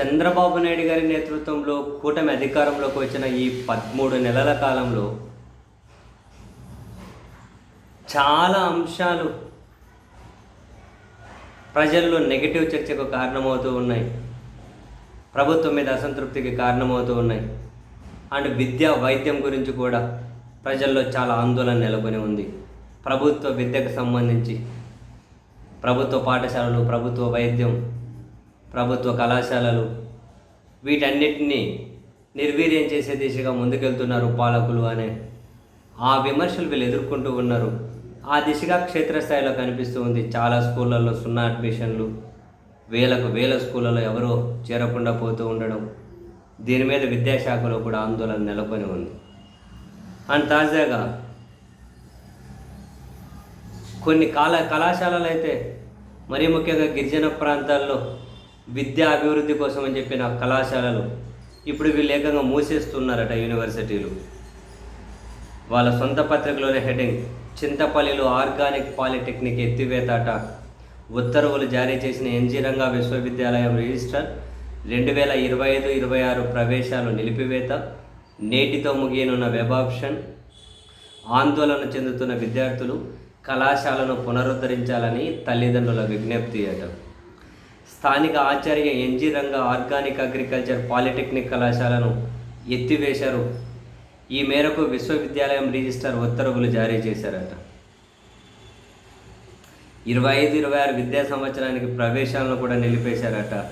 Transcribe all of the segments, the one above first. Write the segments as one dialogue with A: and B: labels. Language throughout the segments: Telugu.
A: చంద్రబాబు నాయుడు గారి నేతృత్వంలో కూటమి అధికారంలోకి వచ్చిన ఈ పదమూడు నెలల కాలంలో చాలా అంశాలు ప్రజల్లో నెగిటివ్ చర్చకు కారణమవుతూ ఉన్నాయి. ప్రభుత్వం మీద అసంతృప్తికి కారణమవుతూ ఉన్నాయి. అండ్ విద్య వైద్యం గురించి కూడా ప్రజల్లో చాలా ఆందోళన నెలకొని ఉంది. ప్రభుత్వ విద్యకు సంబంధించి ప్రభుత్వ పాఠశాలలు ప్రభుత్వ వైద్యం ప్రభుత్వ కళాశాలలు వీటన్నిటినీ నిర్వీర్యం చేసే దిశగా ముందుకెళ్తున్నారు పాలకులు అనే ఆ విమర్శలు వీళ్ళు ఎదుర్కొంటూ ఉన్నారు. ఆ దిశగా క్షేత్రస్థాయిలో కనిపిస్తూ ఉంది. చాలా స్కూళ్ళల్లో సున్నా అడ్మిషన్లు వేలకు వేల స్కూళ్ళలో ఎవరో చేరకుండా పోతూ ఉండడం దీని మీద విద్యాశాఖలో కూడా ఆందోళన నెలకొని ఉంది. అండ్ తాజాగా కొన్ని కాల కళాశాలలు అయితే మరీ ముఖ్యంగా గిరిజన ప్రాంతాల్లో విద్యా అభివృద్ధి కోసం అని చెప్పిన కళాశాలలు ఇప్పుడు వీళ్ళు ఏకంగా మూసేస్తున్నారట యూనివర్సిటీలు. వాళ్ళ సొంత పత్రికలోనే హెడ్డింగ్ చింతపల్లిలో ఆర్గానిక్ పాలిటెక్నిక్ ఎత్తివేతాట. ఉత్తర్వులు జారీ చేసిన ఎన్జీ రంగా విశ్వవిద్యాలయం రిజిస్టర్ రెండు వేల ఇరవై ఐదు ఇరవై ఆరు ప్రవేశాలు నిలిపివేత నేటితో ముగియనున్న వెబ్ ఆప్షన్ ఆందోళన చెందుతున్న విద్యార్థులు కళాశాలను పునరుద్ధరించాలని తల్లిదండ్రుల విజ్ఞప్తి అట. స్థానిక Acharya NG Ranga organic agriculture polytechnic కళాశాలను ఎత్తివేశారు. ఈ మేరకు విశ్వవిద్యాలయం రిజిస్టర్ ఉత్తర్వులు జారీ చేశారట. ఇరవై ఐదు ఇరవై ఆరు విద్యా సంవత్సరానికి ప్రవేశాలను కూడా నిలిపేశారట.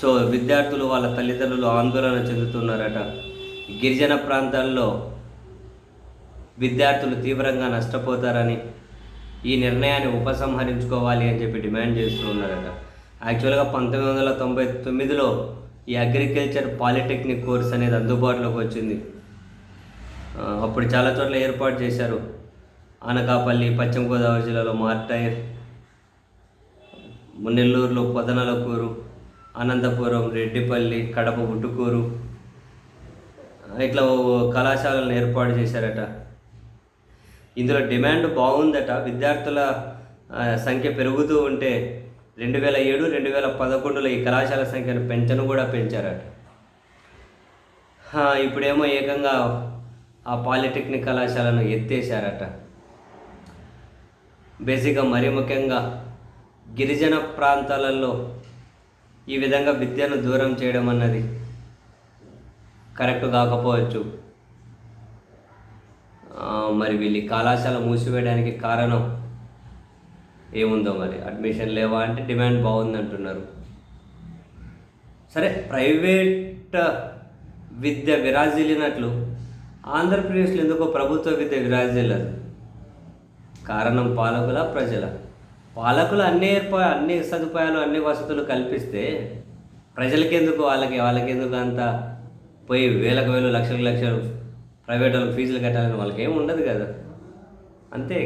A: సో విద్యార్థులు వాళ్ళ తల్లిదండ్రులు ఆందోళన చెందుతున్నారట. గిరిజన ప్రాంతాల్లో విద్యార్థులు తీవ్రంగా నష్టపోతారని ఈ నిర్ణయాన్ని ఉపసంహరించుకోవాలి అని చెప్పి డిమాండ్ చేస్తున్నారట యాక్చువల్గా పంతొమ్మిది వందల తొంభై తొమ్మిదిలో ఈ అగ్రికల్చర్ పాలిటెక్నిక్ కోర్స్ అనేది అందుబాటులోకి వచ్చింది. అప్పుడు చాలా చోట్ల ఏర్పాటు చేశారు. అనకాపల్లి పశ్చిమ గోదావరి జిల్లాలో మార్టైర్ నెల్లూరులో పొదనలకూరు అనంతపురం రెడ్డిపల్లి కడప ఉట్టుకూరు ఇట్లా కళాశాలను ఏర్పాటు చేశారట. ఇందులో డిమాండ్ బాగుందట. విద్యార్థుల సంఖ్య పెరుగుతూ ఉంటే రెండు వేల ఏడు రెండు వేల పదకొండులో ఈ కళాశాల సంఖ్యను పెంచను కూడా పెంచారట. ఇప్పుడేమో ఏకంగా ఆ పాలిటెక్నిక్ కళాశాలను ఎత్తేసారట బేసిక్గా మరీ ముఖ్యంగా గిరిజన ప్రాంతాలలో ఈ విధంగా విద్యను దూరం చేయడం అన్నది కరెక్ట్ కాకపోవచ్చు. మరి వీళ్ళు కళాశాల మూసివేయడానికి కారణం ఏముందో మరి? అడ్మిషన్ లేవా అంటే డిమాండ్ బాగుంది అంటున్నారు సరే ప్రైవేట్ విద్య విరాజిల్లినట్లు ఆంధ్రప్రదేశ్లో ఎందుకో ప్రభుత్వ విద్య విరాజిల్లదు కారణం పాలకుల ప్రజల. పాలకులు అన్ని ఏర్పా అన్ని సదుపాయాలు అన్ని వసతులు కల్పిస్తే ప్రజలకెందుకు వాళ్ళకి వాళ్ళకెందుకు అంత పోయి వేలకు వేలు లక్షలకు లక్షలు ప్రైవేట్ వాళ్ళకి ఫీజులు కట్టాలని వాళ్ళకి ఏమి ఉండదు కదా? అంతే